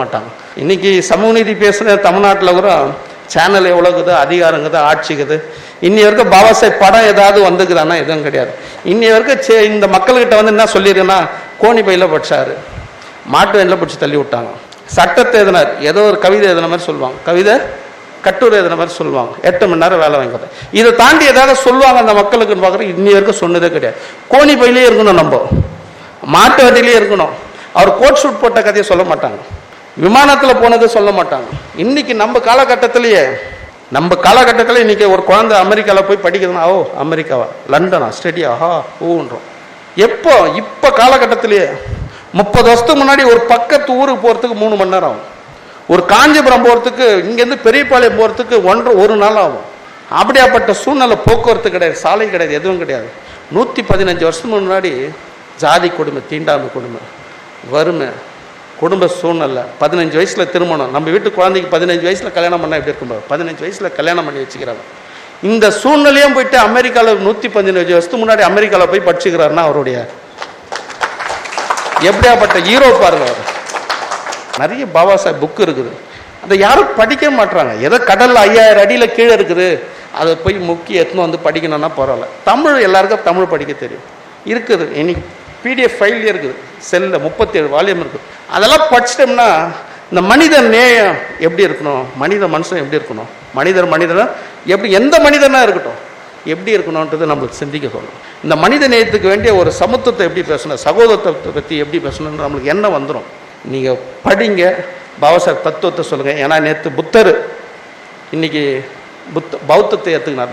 மாட்டாங்க. இன்னைக்கு சமூக நீதி பேசுகிற தமிழ்நாட்டில் கூட சேனல் எவ்வளோக்குது அதிகாரங்குது ஆட்சிக்குது. இன்னி வரைக்கும் பாபா சாஹேப் படம் ஏதாவது வந்துக்குதானா எதுவும் கிடையாது. இன்னி வரைக்கும் சே இந்த மக்கள்கிட்ட வந்து என்ன சொல்லியிருக்குன்னா கோணி பையில் படித்தார் மாட்டு வண்டியில் பிடிச்சி தள்ளி விட்டாங்க. சட்டத்தை எதுனார் ஏதோ ஒரு கவிதை எதுன மாதிரி சொல்லுவாங்க. கவிதை? கட்டுரை எதுன மாதிரி சொல்லுவாங்க. எட்டு மணி நேரம் வேலை வாங்கி இதை தாண்டி ஏதாவது சொல்லுவாங்க அந்த மக்களுக்குன்னு பார்க்குறோம் இன்னி வரைக்கும் சொன்னதே கிடையாது. கோணி பையிலே இருக்கணும் நம்ம. மாட்டு வண்டியிலே இருக்கணும். அவர் கோட் ஷூட் போட்ட கதையை சொல்ல மாட்டாங்க. விமானத்தில் போனது சொல்ல மாட்டாங்க. இன்னைக்கு நம்ம காலகட்டத்திலேயே நம்ம காலகட்டத்தில் இன்றைக்கி ஒரு குழந்தை அமெரிக்காவில் போய் படிக்கிறதுனா ஓ அமெரிக்காவா? லண்டனா? ஸ்டடியா ஆஹா ஊன்றோம். எப்போ? இப்போ காலகட்டத்திலேயே முப்பது வருஷத்துக்கு முன்னாடி ஒரு பக்கத்து ஊருக்கு போகிறதுக்கு மூணு மணி நேரம் ஆகும். ஒரு காஞ்சிபுரம் போகிறதுக்கு இங்கேருந்து பெரியபாளையம் போகிறதுக்கு ஒன்றரை ஒரு நாள் ஆகும். அப்படியாப்பட்ட சூழ்நிலை போக்குவரத்து கிடையாது சாலை கிடையாது எதுவும் கிடையாது. நூற்றி பதினஞ்சு வருஷத்துக்கு முன்னாடி ஜாதி கொடுமை தீண்டாமை கொடுமை வறுமை குடும்ப சூழ்நிலை. பதினஞ்சு வயசில் திருமணம். நம்ம வீட்டு குழந்தைக்கு பதினஞ்சு வயசில் கல்யாணம் பண்ணால் எப்படி இருக்கும் பதினஞ்சு வயசில் கல்யாணம் பண்ணி வச்சுக்கிறாங்க இந்த சூழ்நிலையும் போயிட்டு அமெரிக்காவில் நூற்றி பதினஞ்சு வருஷத்துக்கு முன்னாடி அமெரிக்காவில் போய் படிச்சுக்கிறாருன்னா அவருடைய எப்படியாப்பட்ட ஹீரோ பாருங்க அவர். நிறைய பாபா சாஹேப் புக்கு இருக்குது. அதை யாரும் படிக்க மாட்றாங்க. ஏதோ கடலில் ஐயாயிரம் அடியில் கீழே இருக்குது. அதை போய் முக்கிய எத்தனை வந்து படிக்கணும்னா பரவாயில்ல. தமிழ் எல்லாருக்கும் தமிழ் படிக்க தெரியும். இருக்குது. இன்னைக்கு பிடிஎஃப் ஃபைல்லே இருக்குது. செல்லில் முப்பத்தேழு வால்யூம் இருக்குது அதெல்லாம் படிச்சிட்டோம்னா இந்த மனித நேயம் எப்படி இருக்கணும்? மனித மனுஷன் எப்படி இருக்கணும்? மனிதர் மனிதனா? எப்படி எந்த மனிதனாக இருக்கட்டும்? எப்படி இருக்கணுன்றது நம்மளுக்கு சிந்திக்க சொல்லணும் இந்த மனித நேயத்துக்கு வேண்டிய ஒரு சமத்துவத்தை எப்படி பேசணும்? சகோதரத்தை பற்றி எப்படி பேசணும்னு நம்மளுக்கு என்ன வந்துடும் நீங்கள் படிங்க. பாபாசாஹேப் தத்துவத்தை சொல்லுங்கள் ஏன்னா நேற்று புத்தர் இன்னைக்கு புத்த பௌத்தத்தை ஏற்றுக்கினார்